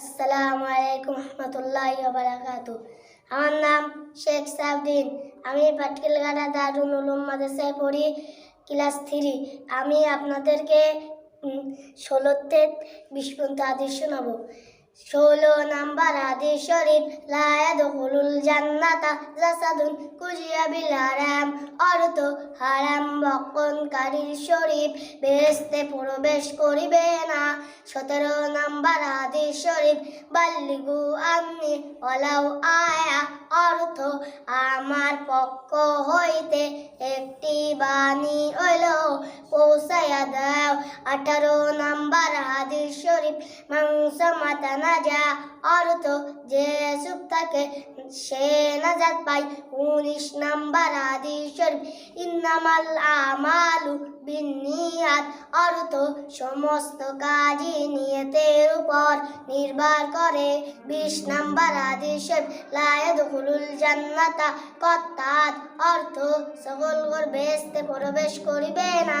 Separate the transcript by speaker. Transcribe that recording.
Speaker 1: আসসালামু আলাইকুম রহমতুল্লাহ বারাকাত আমার নাম শেখ সাবদিন। আমি পাটকেলঘাটা দারুণ উলুম মাদ্রাসায় পড়ি, ক্লাস থ্রি আমি আপনাদেরকে ষোলোতে বিশ পর্যন্ত আদেশ শোনাবো ষোলো নাম্বার আদেশ শরীফ লায়াদ হলুল জান্নাতা জাসাদুন কুজিয়া বিল হারাম। অর্থ, হারাম বক্ষণকারীর শরীফ বেহেস্তে প্রবেশ করিবে না। সতেরো নাম্বার আদেশ শরীফ, বাল্লিগু আমি অলাউ আয়া। অর্থ, আমার পক্ষ হইতে একটি বাণী হইল দাও আঠারো নাম্বার হাদিস শরীফ মাংস মাতা না যা অর্থ যে চুপ থাকে সে নাজাত পাই উনিশ নাম্বার হাদিস শরীফ, ইন্নামাল আমালু বিনিয়াত অর্থ সমস্ত কাজই নিয়তের উপর নির্ভর করে। বিশ নাম্বার হাদিস শরীফ লায়াদ হুলুল জান্নাতা কত্তাত অর্থ সকল ঘর বেহেস্তে প্রবেশ করিবে না।